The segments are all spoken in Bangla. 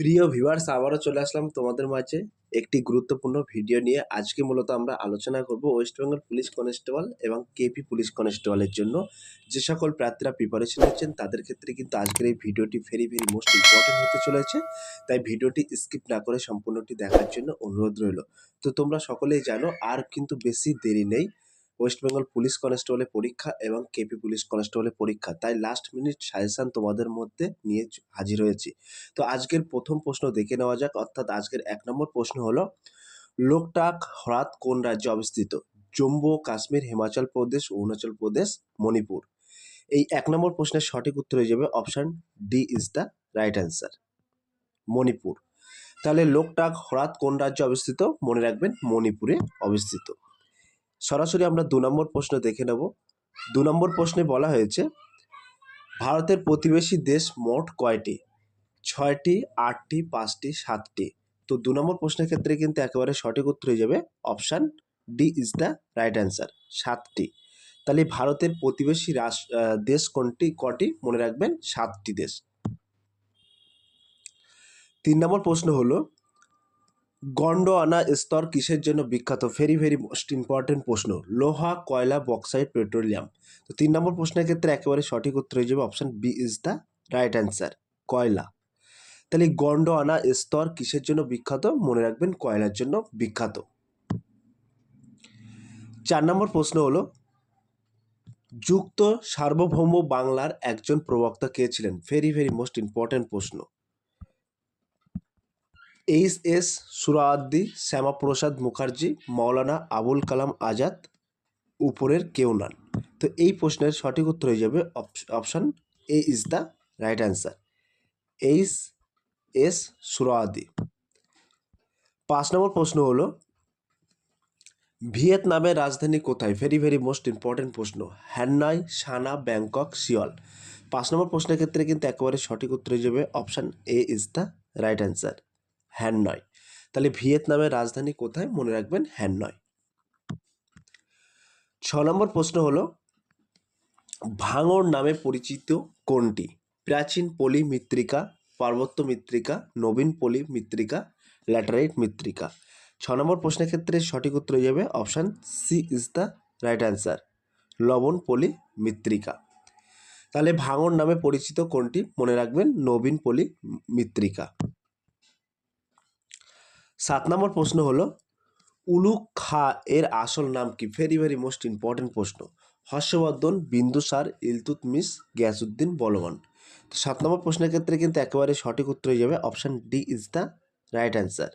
প্রিয় ভিউয়ার্স আবারও চলে আসলাম তোমাদের মাঝে একটি গুরুত্বপূর্ণ ভিডিও নিয়ে। আজকে মূলত আমরা আলোচনা করব ওয়েস্ট বেঙ্গল পুলিশ কনস্টেবল এবং কেপি পুলিশ কনস্টেবলের জন্য। যে সকল প্রার্থীরা প্রিপারেশন নিচ্ছেন, তাদের ক্ষেত্রে কিন্তু আজকের এই ভিডিওটি ভেরি ভেরি মোস্ট ইম্পর্টেন্ট হতে চলেছে। তাই ভিডিওটি স্কিপ না করে সম্পূর্ণটি দেখার জন্য অনুরোধ রইল। তো তোমরা সকলেই জানো, আর কিন্তু বেশি দেরি নেই। ওয়েস্ট বেঙ্গল পুলিশ কনস্টেবলের পরীক্ষা এবং কেপি পুলিশ কনস্টেবলের পরীক্ষা। তাই লাস্ট মিনিট সাজেশান তোমাদের মধ্যে নিয়ে হাজির হয়েছি। তো আজকের প্রথম প্রশ্ন দেখে নেওয়া যাক। অর্থাৎ আজকের এক নম্বর প্রশ্ন হলো, লোকটাক হ্রদ কোন রাজ্যে অবস্থিত? জম্মু, কাশ্মীর, হিমাচল প্রদেশ, অরুণাচল প্রদেশ, মণিপুর। এই এক নম্বর প্রশ্নের সঠিক উত্তর হয়ে যাবে option D is the right answer Manipur. তাহলে লোকটাক হ্রদ কোন রাজ্যে অবস্থিত? মনে রাখবেন মণিপুরে অবস্থিত। সরাসরি আমরা দু নম্বর প্রশ্ন দেখে নেব। দু নম্বর প্রশ্নে বলা হয়েছে, ভারতের প্রতিবেশী দেশ মোট কয়টি? ছয়টি, আটটি, পাঁচটি, সাতটি। তো দু নম্বর প্রশ্নের ক্ষেত্রে কিন্তু একেবারে সঠিক উত্তর হয়ে যাবে option D is the right answer, সাতটি। তাহলে ভারতের প্রতিবেশী দেশ কোনটি, কটি? মনে রাখবেন, সাতটি দেশ। তিন নম্বর প্রশ্ন হলো গন্ডোয়ানা স্তর কিসের জন্য বিখ্যাত? ভেরি ভেরি মোস্ট ইম্পর্টেন্ট প্রশ্ন। লোহা, কয়লা বক্সাইড পেট্রোলিয়াম তো তিন নম্বর প্রশ্নের ক্ষেত্রে একেবারে সঠিক উত্তর হয়ে যাবে option B is the right answer কয়লা। তাহলে গন্ডোয়ানা স্তর কিসের জন্য বিখ্যাত? মনে রাখবেন কয়লার জন্য বিখ্যাত। চার নম্বর প্রশ্ন হলো, যুক্ত সার্বভৌম বাংলার একজন প্রবক্তা কে ছিলেন? ভেরি ভেরি মোস্ট ইম্পর্টেন্ট প্রশ্ন। এইচ এস সুরাদ্দি শ্যামাপ্রসাদ মুখার্জি মৌলানা আবুল কালাম আজাদ, উপরের কেউ নন। তো এই প্রশ্নের সঠিক উত্তর হয়ে যাবে option A is the right answer. H S সুরাদি পাঁচ নম্বর প্রশ্ন হলো, ভিয়েতনামের রাজধানী কোথায়? ভেরি ভেরি মোস্ট ইম্পর্টেন্ট প্রশ্ন। Hanoi Sanaa, Bangkok, Seoul. পাঁচ নম্বর প্রশ্নের ক্ষেত্রে কিন্তু একেবারে সঠিক উত্তর হয়ে যাবে option A is the right answer. Hanoi. তাহলে ভিয়েতনামের রাজধানী কোথায়? মনে রাখবেন হ্যানয়। ছ নম্বর প্রশ্ন হলো, ভাঙর নামে পরিচিত কোনটি? প্রাচীন পলি মৃত্তিকা, পার্বত্য মৃত্তিকা, নবীন পলি মৃত্তিকা, ল্যাটারাইট মৃত্তিকা। ছ নম্বর প্রশ্নের ক্ষেত্রে সঠিক উত্তর হয়ে যাবে option C is the right answer লবণ পলি মৃত্তিকা। তাহলে ভাঙর নামে পরিচিত কোনটি? মনে রাখবেন নবীন পলি মৃত্তিকা। সাত নম্বর প্রশ্ন হলো উলুক খা এর আসল নাম কি? ভেরি ভেরি মোস্ট ইম্পর্টেন্ট প্রশ্ন। হর্ষবর্ধন বিন্দুসার ইলতুতমিস গিয়াসুদ্দিন বলবান। তো সাত নম্বর প্রশ্নের ক্ষেত্রে কিন্তু একেবারে সঠিক উত্তর হয়ে যাবে option D is the right answer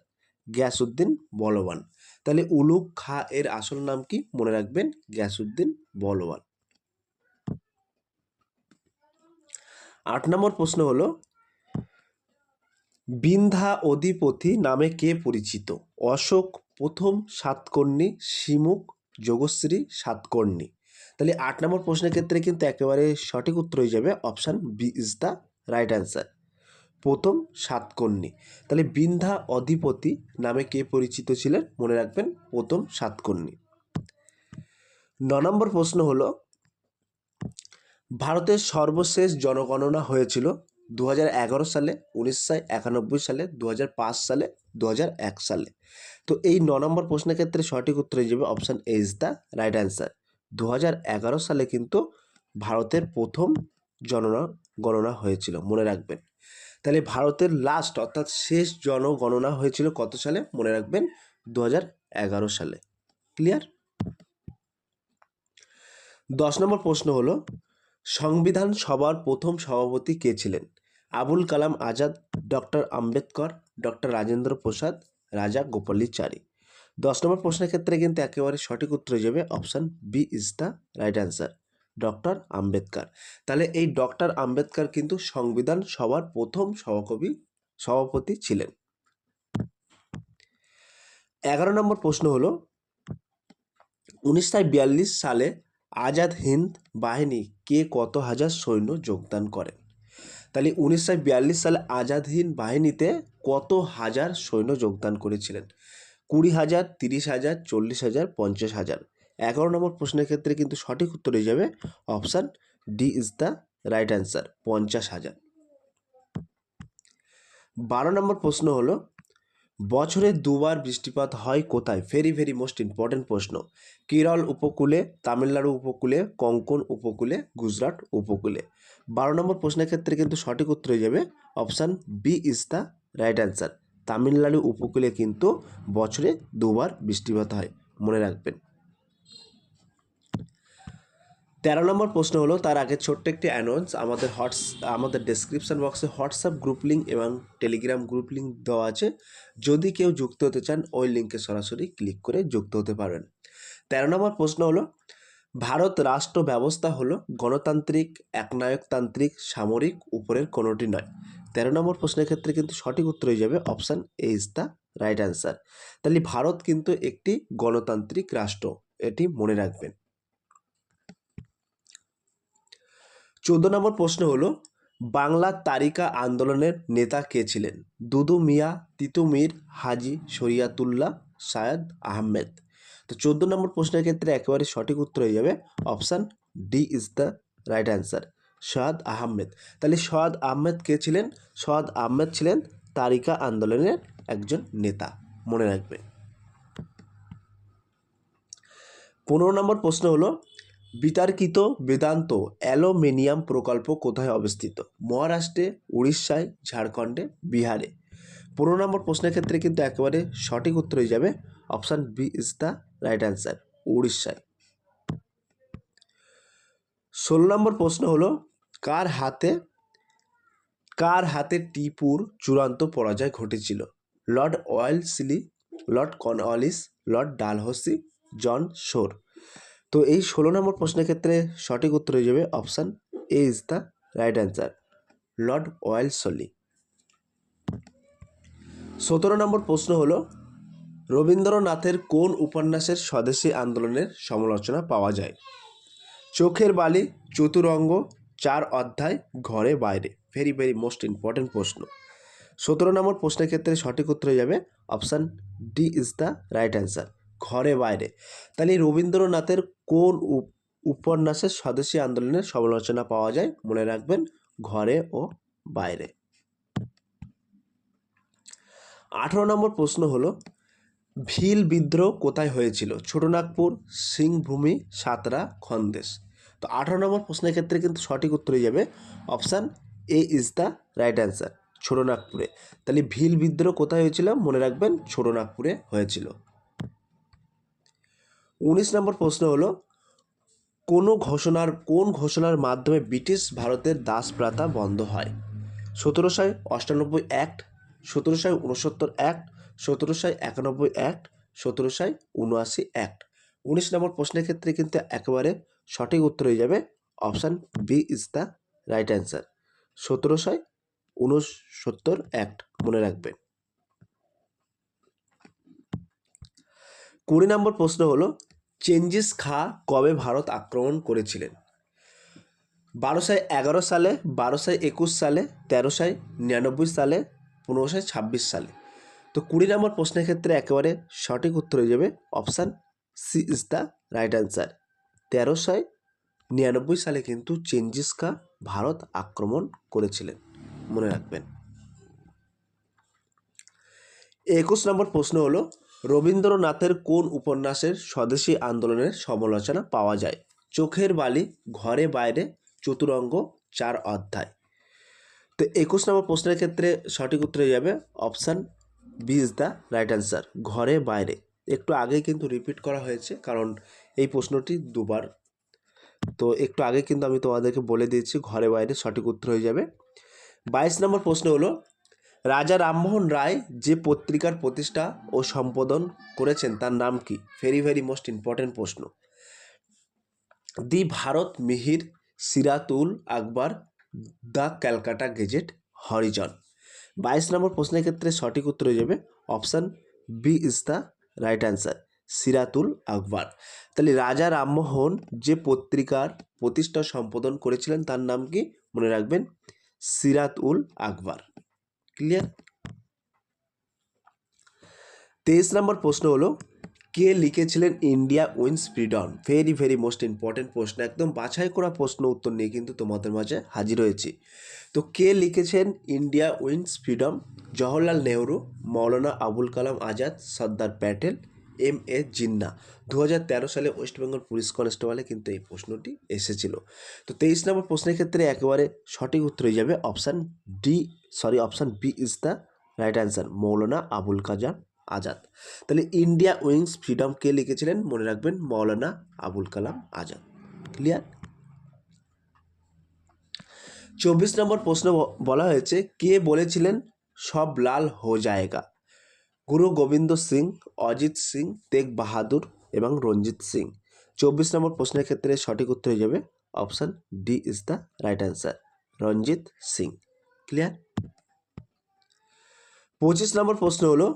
Ghiyasuddin Balban. তাহলে উলুক খা এর আসল নাম কি? মনে রাখবেন গিয়াসুদ্দিন বলবান। আট নম্বর প্রশ্ন হলো বিন্ধা অধিপতি নামে কে পরিচিত? অশোক প্রথম সাতকর্ণী শিমুখ যোগশ্রী সাতকর্ণী। তাহলে আট নম্বর প্রশ্নের ক্ষেত্রে কিন্তু একেবারে সঠিক উত্তর হয়ে যাবে option B is the right answer. প্রথম সাতকর্ণী। তাহলে বিন্ধা অধিপতি নামে কে পরিচিত ছিলেন? মনে রাখবেন, প্রথম সাতকর্ণী। ন নম্বর প্রশ্ন হলো, ভারতের সর্বশেষ জনগণনা হয়েছিল দু হাজার এগারো সালে, উনিশশো একানব্বই সালে দু হাজার পাঁচ সালে দু হাজার এক সালে। তো এই ন নম্বর প্রশ্নের ক্ষেত্রে সঠিক উত্তর হয়ে যাবে option A is the right answer দু হাজার এগারো সালে কিন্তু ভারতের প্রথম জননা, গণনা হয়েছিল, মনে রাখবেন। তাহলে ভারতের লাস্ট অর্থাৎ শেষ জনগণনা হয়েছিল কত সালে, মনে রাখবেন দু হাজার এগারো সালে। ক্লিয়ার দশ নম্বর প্রশ্ন হলো, সংবিধান সভার প্রথম সভাপতি কে ছিলেন? আবুল কালাম আজাদ, ডক্টর আম্বেদকর, ডক্টর রাজেন্দ্র প্রসাদ, রাজা গোপালীচারী দশ নম্বর প্রশ্নের ক্ষেত্রে কিন্তু একেবারে সঠিক উত্তর হয়ে যাবে option B is the right answer, doctor Ambedkar. তাহলে এই ডক্টর আম্বেদকর কিন্তু সংবিধান সভার প্রথম সভাকবি, সভাপতি ছিলেন। এগারো নম্বর প্রশ্ন হলো, উনিশশো সালে আজাদ হিন্দ বাহিনী কে কত হাজার সৈন্য যোগদান করেন? তাহলে উনিশশো বিয়াল্লিশ সালে আজাদ হিন্দ বাহিনীতে কত হাজার সৈন্য যোগদান করেছিলেন? কুড়ি হাজার, তিরিশ হাজার, চল্লিশ হাজার, পঞ্চাশ হাজার। এগারো নম্বর প্রশ্নের ক্ষেত্রে কিন্তু সঠিক উত্তর হয়ে যাবে option D is the right answer, পঞ্চাশ হাজার। বারো নম্বর প্রশ্ন হলো বছরে দুবার বৃষ্টিপাত হয় কোথায়? ভেরি ভেরি মোস্ট ইম্পর্টেন্ট প্রশ্ন। কেরল উপকূলে, তামিলনাড়ু উপকূলে, কঙ্কন উপকূলে, গুজরাট উপকূলে। বারো নম্বর প্রশ্নের ক্ষেত্রে কিন্তু সঠিক উত্তর হয়ে যাবে option B is the right answer Tamil Nadu উপকূলে কিন্তু বছরে দুবার বৃষ্টিপাত হয়। মনে রাখবেন। তেরো নম্বর প্রশ্ন হলো, তার আগে ছোট্ট একটি অ্যানাউন্স আমাদের হোয়াটস আমাদের ডেসক্রিপশন বক্সে হোয়াটসঅ্যাপ গ্রুপ লিঙ্ক এবং টেলিগ্রাম গ্রুপ লিঙ্ক দেওয়া আছে। যদি কেউ যুক্ত হতে চান, ওই লিঙ্কে সরাসরি ক্লিক করে যুক্ত হতে পারবেন। তেরো নম্বর প্রশ্ন হলো, ভারত রাষ্ট্র ব্যবস্থা হলো গণতান্ত্রিক, একনায়কতান্ত্রিক, সামরিক, উপরের কোনোটি নয়। তেরো নম্বর প্রশ্নের ক্ষেত্রে কিন্তু সঠিক উত্তর হয়ে যাবে option A is the right answer তাহলে ভারত কিন্তু একটি গণতান্ত্রিক রাষ্ট্র, এটি মনে রাখবেন। চোদ্দ নম্বর প্রশ্ন হলো, বাংলা তারিকা আন্দোলনের নেতা কে ছিলেন? দুদু মিয়া, তিতু মির, হাজি শরিয়াতুল্লাহ, সায়দ আহমেদ। তো চোদ্দ নম্বর প্রশ্নের ক্ষেত্রে একেবারে সঠিক উত্তর হয়ে যাবে option D is the right answer, Syed Ahmed. তাহলে সয়াদ আহমেদ কে ছিলেন? সয়াদ আহমেদ ছিলেন তারিকা আন্দোলনের একজন নেতা, মনে রাখবেন পনেরো নম্বর প্রশ্ন হলো বিতার্কিত বেদান্ত অ্যালুমিনিয়াম প্রকল্প কোথায় অবস্থিত? মহারাষ্ট্রে, উড়িষ্যায়, ঝাড়খণ্ডে, বিহারে। পনেরো নম্বর প্রশ্নের ক্ষেত্রে কিন্তু একেবারে সঠিক উত্তর হয়ে যাবে option B is the right answer, উড়িষ্যায়। ষোলো নম্বর প্রশ্ন হলো, কার হাতে কার হাতে টিপুর চূড়ান্ত পরাজয় ঘটেছিল? Lord Wellesley, lord Cornwallis, lord Dalhousie, John Shore. তো এই ষোলো নম্বর প্রশ্নের ক্ষেত্রে সঠিক উত্তর হয়ে যাবে option A is the right answer lord Wellesley সতেরো নম্বর প্রশ্ন হলো, রবীন্দ্রনাথের কোন উপন্যাসের স্বদেশী আন্দোলনের সমালোচনা পাওয়া যায়? চোখের বালি, চতুরঙ্গ, চার অধ্যায়, ঘরে বাইরে। ভেরি ভেরি মোস্ট ইম্পর্টেন্ট প্রশ্ন। সতেরো নম্বর প্রশ্নের ক্ষেত্রে সঠিক উত্তর হয়ে যাবে option D is the right answer ঘরে বাইরে। তাহলে রবীন্দ্রনাথের কোন উপ- উপন্যাসের স্বদেশী আন্দোলনের সমালোচনা পাওয়া যায়? মনে রাখবেন, ঘরে ও বাইরে। আঠেরো নম্বর প্রশ্ন হলো, ভিল বিদ্রোহ কোথায় হয়েছিল? ছোটনাগপুর, সিংভূমি, সাতরা, খন্দেশ। তো আঠারো নম্বর প্রশ্নের ক্ষেত্রে কিন্তু সঠিক উত্তর যাবে option A is the right answer, ছোটনাগপুরে। তাহলে ভিল বিদ্রোহ কোথায় হয়েছিল? মনে রাখবেন, ছোটনাগপুরে হয়েছিল। উনিশ নম্বর প্রশ্ন হলো, কোনো ঘোষণার, কোন ঘোষণার মাধ্যমে ব্রিটিশ ভারতের দাস প্রথা বন্ধ হয়? সতেরোশো অষ্টানব্বই অ্যাক্ট সতেরোশো উনসত্তর অ্যাক্ট সতেরোশো একানব্বই অ্যাক্ট সতেরোশো উনআশি অ্যাক্ট উনিশ নম্বর প্রশ্নের ক্ষেত্রে কিন্তু একেবারে সঠিক উত্তর হয়ে যাবে option B is the right answer সতেরোশো উনসত্তর অ্যাক্ট মনে রাখবেন কুড়ি নম্বর প্রশ্ন হলো চেঞ্জিস খা কবে ভারত আক্রমণ করেছিলেন? বারোশো এগারো সালে বারোশো একুশ সালে তেরোশো নিরানব্বই সালে পনেরোশো ছাব্বিশ সালে। তো কুড়ি নম্বর প্রশ্নের ক্ষেত্রে একেবারে সঠিক উত্তর হয়ে যাবে option C is the right answer তেরোশো নিরানব্বই সালে কিন্তু চেঞ্জিস খা ভারত আক্রমণ করেছিলেন। মনে রাখবেন। একুশ নম্বর প্রশ্ন হলো রবীন্দ্রনাথের কোন উপন্যাসের স্বদেশী আন্দোলনের সমালোচনা পাওয়া যায়? চোখের বালি, ঘরে বাইরে, চতুরঙ্গ, চার অধ্যায়। তো একুশ নম্বর প্রশ্নের ক্ষেত্রে সঠিক উত্তর হয়ে যাবে option B is the right answer, ঘরে বাইরে। একটু আগেই কিন্তু রিপিট করা হয়েছে, কারণ এই প্রশ্নটি দুবার। তো একটু আগে কিন্তু আমি তোমাদেরকে বলে দিয়েছি, ঘরে বাইরে সঠিক উত্তর হয়ে যাবে। বাইশ নম্বর প্রশ্ন হলো রাজা রামমোহন রায় যে পত্রিকার প্রতিষ্ঠা ও সম্পাদন করেছেন, তার নাম কি? ভেরি ভেরি মোস্ট ইম্পর্টেন্ট প্রশ্ন। The Bharat Mihir Siratul Akbar, the Calcutta Gazette, Harijan. বাইশ নম্বর প্রশ্নের ক্ষেত্রে সঠিক উত্তর হয়ে যাবে option B is the right answer Siratul Akbar. তাহলে রাজা রামমোহন যে পত্রিকার প্রতিষ্ঠা সম্পাদন করেছিলেন, তার নাম কি? মনে রাখবেন সিরাত উল আকবর। ক্লিয়ার তেইশ নম্বর প্রশ্ন হলো, কে লিখেছিলেন India wins freedom very very most important প্রশ্ন। একদম বাছাই করা প্রশ্ন উত্তর নিয়ে কিন্তু তোমাদের মাঝে হাজির হয়েছি। তো কে লিখেছেন India wins freedom Jawaharlal Nehru, Maulana Abul Kalam Azad, Sardar Patel, M A Jinnah. দু সালে ওয়েস্ট বেঙ্গল পুলিশ কনস্টেবলে কিন্তু এই প্রশ্নটি এসেছিল। তো তেইশ নম্বর প্রশ্নের ক্ষেত্রে একেবারে সঠিক উত্তর হয়ে যাবে option D sorry option B is the right answer Maulana Abul Kalam Azad. তাহলে ইন্ডিয়া উইংস ফ্রিডম কে লিখেছিলেন? মনে রাখবেন, মৌলানা আবুল কালাম আজাদ। ক্লিয়ার চব্বিশ নম্বর প্রশ্ন বলা হয়েছে, কে বলেছিলেন, সব লাল হো জায়গা? গুরু গোবিন্দ সিং, অজিত সিং, তেগ বাহাদুর এবং রঞ্জিত সিং। চব্বিশ নম্বর প্রশ্নের ক্ষেত্রে সঠিক উত্তর হয়ে যাবে option D is the right answer Ranjit Singh. Clear পঁচিশ নম্বর প্রশ্ন হলো,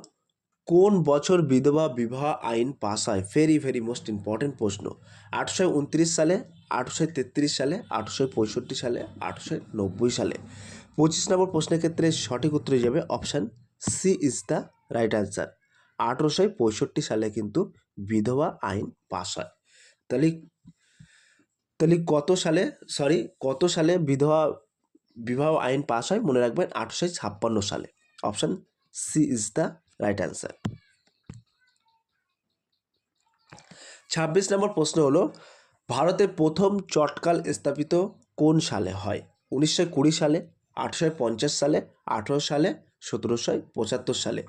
কোন বছর বিধবা বিবাহ আইন পাস হয়? ভেরি ভেরি মোস্ট ইম্পর্টেন্ট প্রশ্ন। আটশো উনত্রিশ সালে আটশো তেত্রিশ সালে আটশো পঁয়ষট্টি সালে আটশো নব্বই সালে। পঁচিশ নম্বর প্রশ্নের ক্ষেত্রে সঠিক উত্তর যাবে option C is the right answer আঠেরোশো পঁয়ষট্টি সালে কিন্তু বিধবা আইন পাস হয়। তাহলে তাহলে কত সালে সরি কত সালে বিধবা বিবাহ আইন পাস হয়? মনে রাখবেন আটশো ছাপ্পান্ন সালে। Option C is the right answer. ছাব্বিশ নম্বর প্রশ্ন হলো, ভারতে প্রথম চটকাল স্থাপিত কোন সালে হয়? উনিশশো কুড়ি সালে, আঠেরোশো পঞ্চাশ সালে, আঠেরো সালে, সতেরোশো পঁচাত্তর সালে।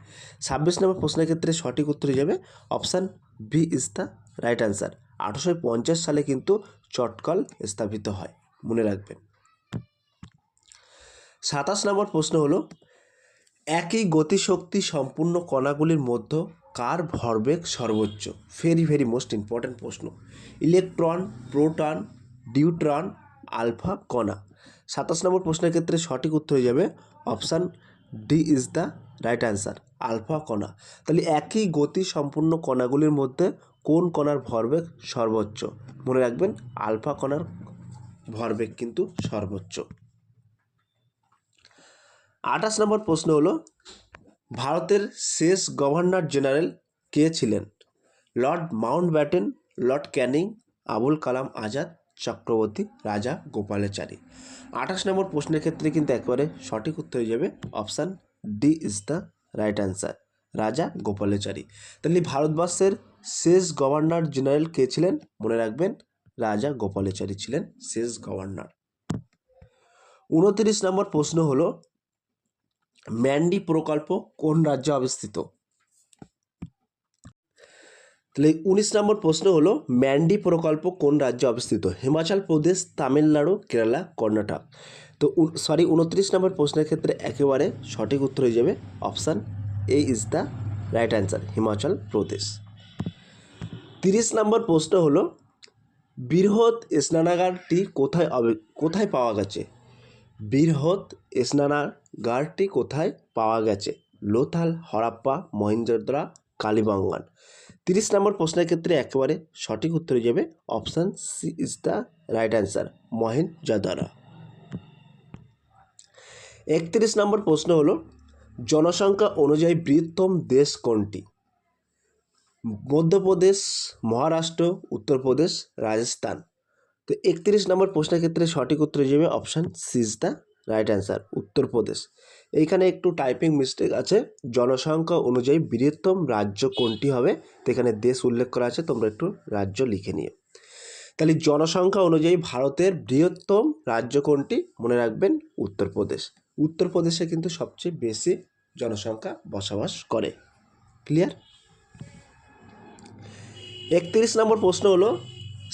ছাব্বিশ নম্বর প্রশ্নের ক্ষেত্রে সঠিক উত্তর যাবে option B is the right answer আঠেরোশো পঞ্চাশ সালে কিন্তু চটকল স্থাপিত হয়, মনে রাখবেন। সাতাশ নম্বর প্রশ্ন হলো একই গতিশক্তি সম্পূর্ণ কণাগুলির মধ্যে কার ভরবেগ সর্বোচ্চ? ভেরি ভেরি মোস্ট ইম্পর্ট্যান্ট প্রশ্ন। ইলেকট্রন, প্রোটন ডিউট্রন আলফা, কণা। সাতাশ নম্বর প্রশ্নের ক্ষেত্রে সঠিক উত্তর হয়ে যাবে option D is the right answer, alpha, কণা। তাহলে একই গতি সম্পূর্ণ কণাগুলির মধ্যে কোন কণার ভরবেগ সর্বোচ্চ? মনে রাখবেন, আলফা কণার ভরবেগ কিন্তু সর্বোচ্চ। আঠাশ নম্বর প্রশ্ন হলো, ভারতের শেষ গভর্নর জেনারেল কে ছিলেন? Lord Mountbatten lord Canning, Abul Kalam Azad, Chakravarti Raja Gopalachari. আঠাশ নম্বর প্রশ্নের ক্ষেত্রে কিন্তু একবারে সঠিক উত্তর হয়ে যাবে option D is the right answer, Raja Gopalachari. তাহলে ভারতবর্ষের শেষ গভর্নর জেনারেল কে ছিলেন? মনে রাখবেন, রাজা গোপালাচারী ছিলেন শেষ গভর্নর। উনত্রিশ নম্বর প্রশ্ন হলো ম্যান্ডি প্রকল্প কোন রাজ্যে অবস্থিত? তাহলে উনিশ নম্বর প্রশ্ন হলো, ম্যান্ডি প্রকল্প কোন রাজ্যে অবস্থিত? হিমাচল প্রদেশ, তামিলনাড়ু, কেরালা, কর্ণাটক। তো সরি উনত্রিশ নম্বর প্রশ্নের ক্ষেত্রে একেবারে সঠিক উত্তর হয়ে যাবে option A is the right answer Himachal Pradesh. তিরিশ নম্বর প্রশ্ন হলো, বৃহৎ স্নানাগারটি কোথায় কোথায় পাওয়া গেছে? বৃহৎ স্নানাগারটি কোথায় পাওয়া গেছে? লোথাল, হরাপ্পা, মহেন্দ্রদরা, কালীবাঙ্গান। তিরিশ নম্বর প্রশ্নের ক্ষেত্রে একেবারে সঠিক উত্তর যাবে option C is the right answer Mohenjodaro একত্রিশ নম্বর প্রশ্ন হলো, জনসংখ্যা অনুযায়ী বৃহত্তম দেশ কোনটি? মধ্যপ্রদেশ, মহারাষ্ট্র, উত্তরপ্রদেশ, রাজস্থান। তো একত্রিশ নম্বর প্রশ্নের ক্ষেত্রে সঠিক উত্তর যাবে option C is the right answer Uttar Pradesh. এইখানে একটু টাইপিং মিস্টেক আছে। জনসংখ্যা অনুযায়ী বৃহত্তম রাজ্য কোনটি হবে? তো এখানে দেশ উল্লেখ করা আছে, তোমরা একটু রাজ্য লিখে নিও। তাহলে জনসংখ্যা অনুযায়ী ভারতের বৃহত্তম রাজ্য কোনটি? মনে রাখবেন উত্তরপ্রদেশ। উত্তরপ্রদেশে কিন্তু সবচেয়ে বেশি জনসংখ্যা বসবাস করে। ক্লিয়ার একত্রিশ নম্বর প্রশ্ন হলো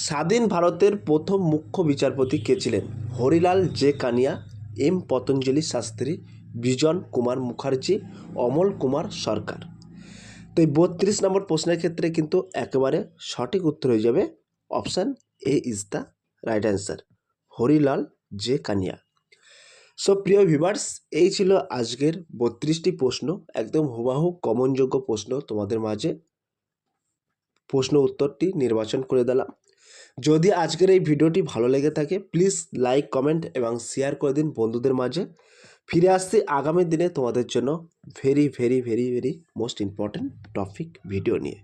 স্বাধীন ভারতের প্রথম মুখ্য বিচারপতি কে ছিলেন? Harilal J Kania, M Patanjali Sastri, Bijan Kumar Mukherjee, Amal Kumar Sarkar. তো এই বত্রিশ নম্বর প্রশ্নের ক্ষেত্রে কিন্তু একেবারে সঠিক উত্তর হয়ে যাবে option A is the right answer, Harilal J Kania. So প্রিয় ভিভার্স এই ছিল আজকের বত্রিশটি প্রশ্ন, একদম হুবাহু কমনযোগ্য প্রশ্ন তোমাদের মাঝে। প্রশ্ন উত্তরটি নির্বাচন করে দিলাম। যদি আজকের এই ভিডিওটি ভালো লেগে থাকে প্লিজ লাইক কমেন্ট এবং শেয়ার করে দিন বন্ধুদের মাঝে। ফিরে আসছি আগামী দিনে তোমাদের জন্য very very very very most important topic video নিয়ে।